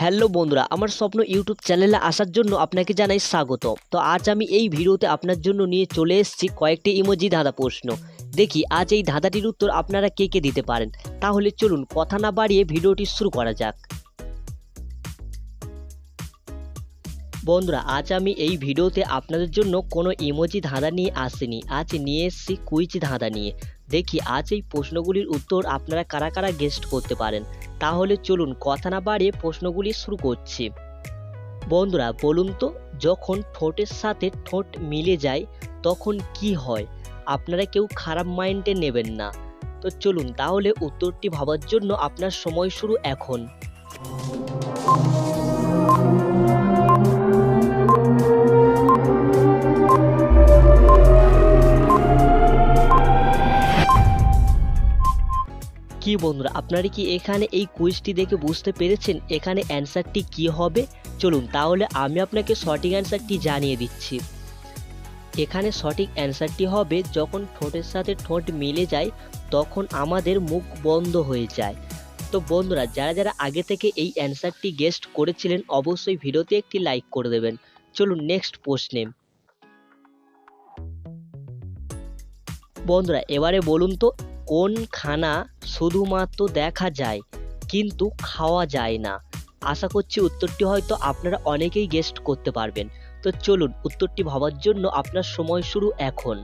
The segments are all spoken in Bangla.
হ্যালো বন্ধুরা, আমার স্বপ্ন ইউটিউব চ্যানেলে আসার জন্য আপনাকে জানাই স্বাগত। তো আজ আমি এই ভিডিওতে আপনার জন্য নিয়ে চলে এসেছি কয়েকটি ইমোজি ধাঁধা প্রশ্ন। দেখি, আজ এই ধাঁধাটির উত্তর আপনারা কে কে দিতে পারেন? তাহলে চলুন কথা না বাড়িয়ে ভিডিওটি শুরু করা যাক। বন্ধুরা, আজ আমি এই ভিডিওতে আপনাদের জন্য কোনো ইমোজি ধাঁধা নিয়ে আসিনি। আজ নিয়ে এসেছি কুইজ ধাঁধা নিয়ে। দেখি আজ এই প্রশ্নগুলির উত্তর আপনারা কারা কারা গেস্ট করতে পারেন। তাহলে চলুন কথা না বাড়িয়ে প্রশ্নগুলি শুরু করছি। বন্ধুরা, বলুন তো, যখন ঠোঁটের সাথে ঠোঁট মিলে যায়, তখন কি হয়? আপনারা কেউ খারাপ মাইন্ডে নেবেন না। তো চলুন, তাহলে উত্তরটি ভাবার জন্য আপনার সময় শুরু এখন। কি বন্ধুরা, আপনারা কি এখানে এই কুইজটি দেখে বুঝতে পেরেছেন এখানে অ্যান্সারটি কি হবে? চলুন তাহলে আমি আপনাকে সঠিক অ্যান্সারটি জানিয়ে দিচ্ছি। এখানে সঠিক অ্যান্সারটি হবে, যখন ঠোঁটের সাথে ঠোঁট মিলে যায়, তখন আমাদের মুখ বন্ধ হয়ে যায়। তো বন্ধুরা, যারা যারা আগে থেকে এই অ্যান্সারটি গেস্ট করেছিলেন, অবশ্যই ভিডিওতে একটি লাইক করে দেবেন। চলুন নেক্সট প্রশ্নে। বন্ধুরা, এবারে বলুন তো কোন খানা শুধুমাত্র দেখা যায় কিন্তু খাওয়া যায় না। আশা করছি উত্তরটি হয়তো আপনারা অনেকেই গেস্ট করতে পারবেন। তো চলুন, উত্তরটি ভাবার জন্য আপনার সময় শুরু এখন।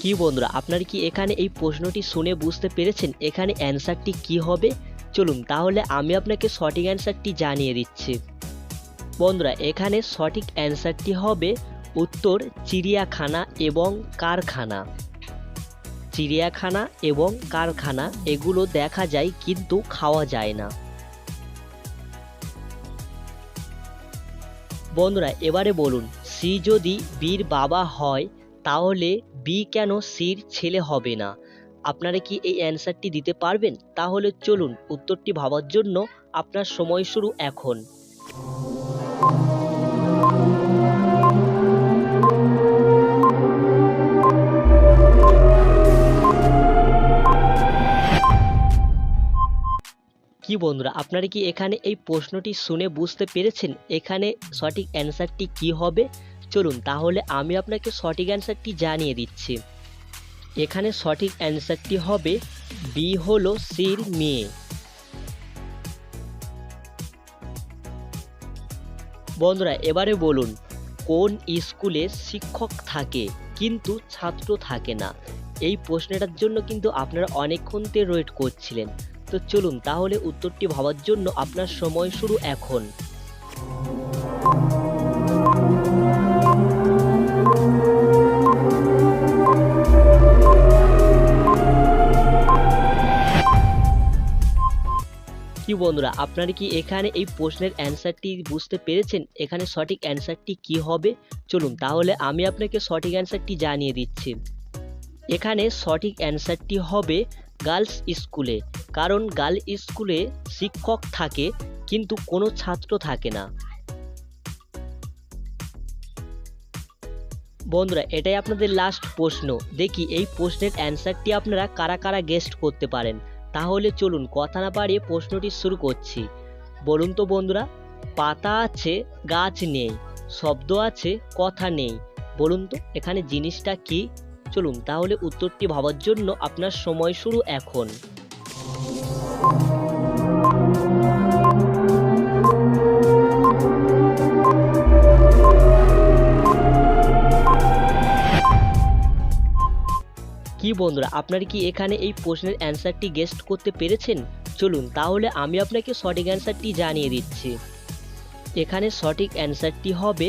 কি বন্ধুরা, আপনারা কি এখানে এই প্রশ্নটি শুনে বুঝতে পেরেছেন? এখানে অ্যান্সারটি কি হবে? চলুন তাহলে আমি আপনাকে সঠিক অ্যান্সারটি জানিয়ে দিচ্ছি। বন্ধুরা, এখানে সঠিক অ্যান্সারটি হবে উত্তর চিড়িয়াখানা এবং কারখানা। চিড়িয়াখানা এবং কারখানা, এগুলো দেখা যায় কিন্তু খাওয়া যায় না। বন্ধুরা, এবারে বলুন, সি যদি বীর বাবা হয়, তাহলে বি কেন সির ছেলে হবে না? আপনারা কি এই অ্যান্সারটি দিতে পারবেন? তাহলে চলুন, উত্তরটি ভাবার জন্য আপনার সময় শুরু এখন। কি বন্ধুরা, আপনারা কি এখানে এই প্রশ্নটি শুনে বুঝতে পেরেছেন? এখানে সঠিক অ্যান্সারটি কি হবে? চলুন, তাহলে আমি আপনাকে সঠিক অ্যান্সারটি জানিয়ে দিচ্ছি। এখানে সঠিক অ্যান্সারটি হবে বি হলো সির মেয়ে। বন্ধুরা, এবারে বলুন, কোন স্কুলে শিক্ষক থাকে কিন্তু ছাত্র থাকে না? এই প্রশ্নটার জন্য কিন্তু আপনারা অনেকক্ষণ থেকে ওয়েট করছিলেন। তো চলুন, তাহলে উত্তরটি ভাবার জন্য আপনার সময় শুরু এখন। কি বন্ধুরা, আপনারা কি এখানে এই প্রশ্নের অ্যান্সারটি বুঝতে পেরেছেন? এখানে সঠিক অ্যান্সারটি কি হবে? চলুন, তাহলে আমি আপনাকে সঠিক অ্যান্সারটি জানিয়ে দিচ্ছি। এখানে সঠিক অ্যান্সারটি হবে গার্লস স্কুলে, কারণ গার্ল স্কুলে শিক্ষক থাকে, কিন্তু কোনো ছাত্র থাকে না। বন্ধুরা, এটাই আপনাদের লাস্ট প্রশ্ন। দেখি, এই প্রশ্নের অ্যান্সারটি আপনারা কারা কারা গেস্ট করতে পারেন? তাহলে চলুন কথা না বাড়িয়ে প্রশ্নটি শুরু করছি। বলুন তো বন্ধুরা, পাতা আছে, গাছ নেই, শব্দ আছে, কথা নেই। বলুন তো, এখানে জিনিসটা কি? চলুন তাহলে উত্তরটি ভাবার জন্য আপনার সময় শুরু এখন। কি বন্ধুরা, আপনারা কি এখানে এই প্রশ্নের অ্যান্সারটি গেস্ট করতে পেরেছেন? চলুন, তাহলে আমি আপনাকে সঠিক অ্যান্সারটি জানিয়ে দিচ্ছি। এখানে সঠিক অ্যান্সারটি হবে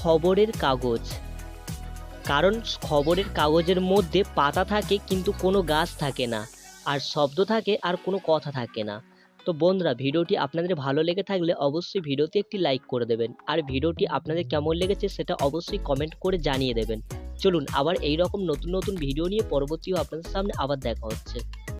খবরের কাগজ। কারণ খবরের কাগজের মধ্যে পাতা থাকে, কিন্তু কোনো গাছ থাকে না। আর শব্দ থাকে, আর কোনো কথা থাকে না। তো বন্ধুরা, ভিডিওটি আপনাদের ভালো লেগে থাকলে অবশ্যই ভিডিওতে একটি লাইক করে দেবেন। আর ভিডিওটি আপনাদের কেমন লেগেছে, সেটা অবশ্যই কমেন্ট করে জানিয়ে দেবেন। চলুন আবার এই রকম নতুন নতুন ভিডিও নিয়ে পরবর্তীও আপনাদের সামনে আবার দেখা হচ্ছে।